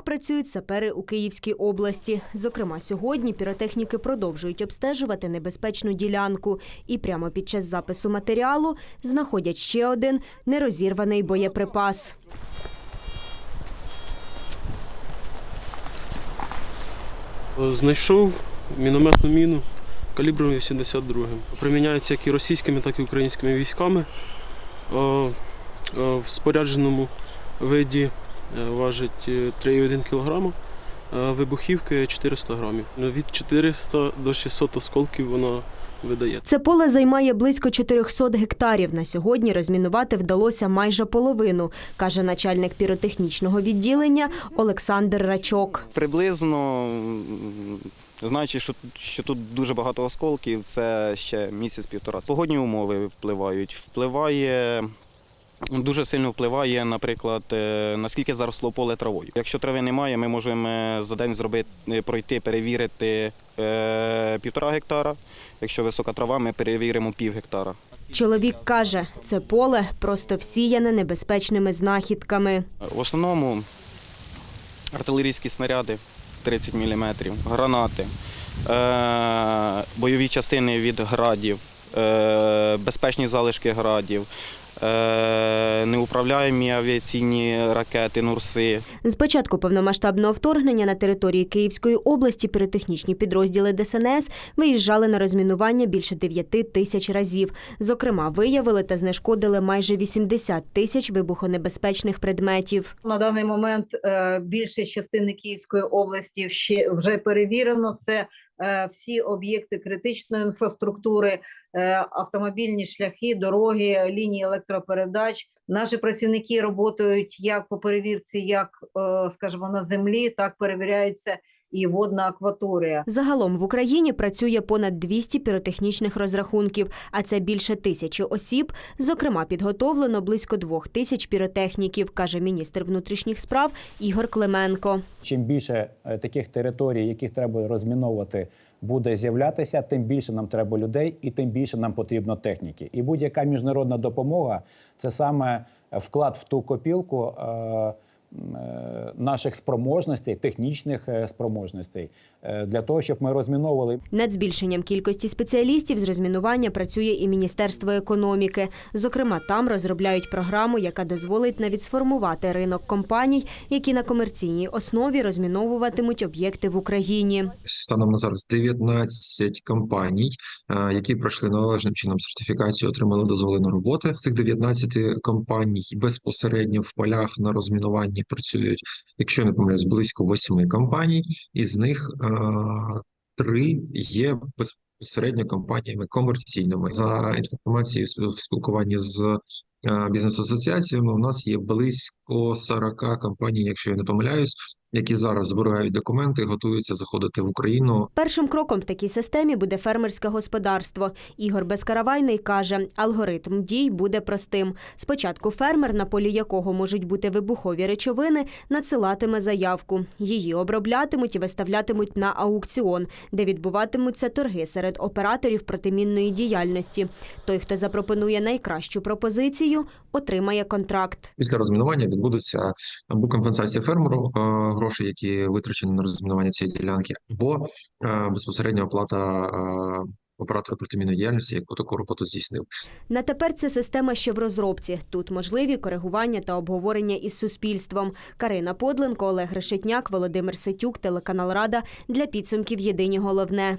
Так працюють сапери у Київській області. Зокрема, сьогодні піротехніки продовжують обстежувати небезпечну ділянку і прямо під час запису матеріалу знаходять ще один нерозірваний боєприпас. Знайшов мінометну міну калібром 82. Приміняється як і російськими, так і українськими військами. Е, е, В спорядженому виді е, важить е, 3,1 кг, вибухівки 400 грамів. Ну, Від 400 до 600 осколків вона видає. Це поле займає близько 400 гектарів. На сьогодні розмінувати вдалося майже половину, каже начальник піротехнічного відділення Олександр Рачок. Приблизно, знаючи, що, що тут дуже багато осколків, це ще місяць-півтора. Погодні умови впливають. Впливає. Дуже сильно впливає, наприклад, е, наскільки заросло поле травою. Якщо трави немає, ми можемо е, за день зробити, е, пройти, перевірити півтора гектара. Якщо висока трава, ми перевіримо пів гектара. Чоловік каже, це поле просто всіяне небезпечними знахідками. В основному артилерійські снаряди 30 мм, гранати, бойові частини від градів, безпечні залишки градів, неуправляємі авіаційні ракети, нурси. З початку повномасштабного вторгнення на території Київської області піротехнічні підрозділи ДСНС виїжджали на розмінування більше 9 тисяч разів. Зокрема, виявили та знешкодили майже 80 тисяч вибухонебезпечних предметів. На даний момент е, більшість частини Київської області ще вже перевірено. Це е, всі об'єкти критичної інфраструктури, е, автомобільні шляхи, дороги, лінії електропередач. Наші працівники працюють як по перевірці, як е, скажімо, на землі, так перевіряється і водна акваторія. Загалом в Україні працює понад 200 піротехнічних розрахунків, а це більше тисячі осіб. Зокрема, підготовлено близько двох тисяч піротехніків, каже міністр внутрішніх справ Ігор Клименко. Чим більше е, таких територій, яких треба розміновувати, буде з'являтися, тим більше нам треба людей і тим більше нам потрібно техніки. І будь-яка міжнародна допомога це саме вклад в ту копілку. е, Наших спроможностей, технічних е, спроможностей е, для того, щоб ми розміновували Над збільшенням кількості спеціалістів з розмінування працює і Міністерство економіки. Зокрема, там розробляють програму, яка дозволить навіть сформувати ринок компаній, які на комерційній основі розміновуватимуть об'єкти в Україні. Станом на зараз 19 компаній, е, які пройшли належним чином сертифікацію, отримали дозволи на роботи. З цих 19 компаній безпосередньо в полях на розмінуванні працюють, якщо не помиляюсь, близько восьми компаній, із них е, три є безпосередньо компаніями комерційними. За інформацією в спілкуванні з е, бізнес-асоціаціями, у нас є близько 40 компаній, якщо я не помиляюсь, які зараз збирають документи, готуються заходити в Україну. Першим кроком в такій системі буде фермерське господарство. Ігор Безкаравайний каже, алгоритм дій буде простим. Спочатку фермер, на полі якого можуть бути вибухові речовини, надсилатиме заявку. Її оброблятимуть і виставлятимуть на аукціон, де відбуватимуться торги серед операторів протимінної діяльності. Той, хто запропонує найкращу пропозицію, отримає контракт. Після розмінування відбудеться або компенсація фермеру е, грошей, які витрачені на розмінування цієї ділянки, або е, безпосередня оплата е, оператору протимінної діяльності, яку таку роботу здійснив. На тепер ця система ще в розробці. Тут можливі коригування та обговорення із суспільством. Карина Подленко, Олег Решетняк, Володимир Сетюк, телеканал Рада для підсумків Єдині головне.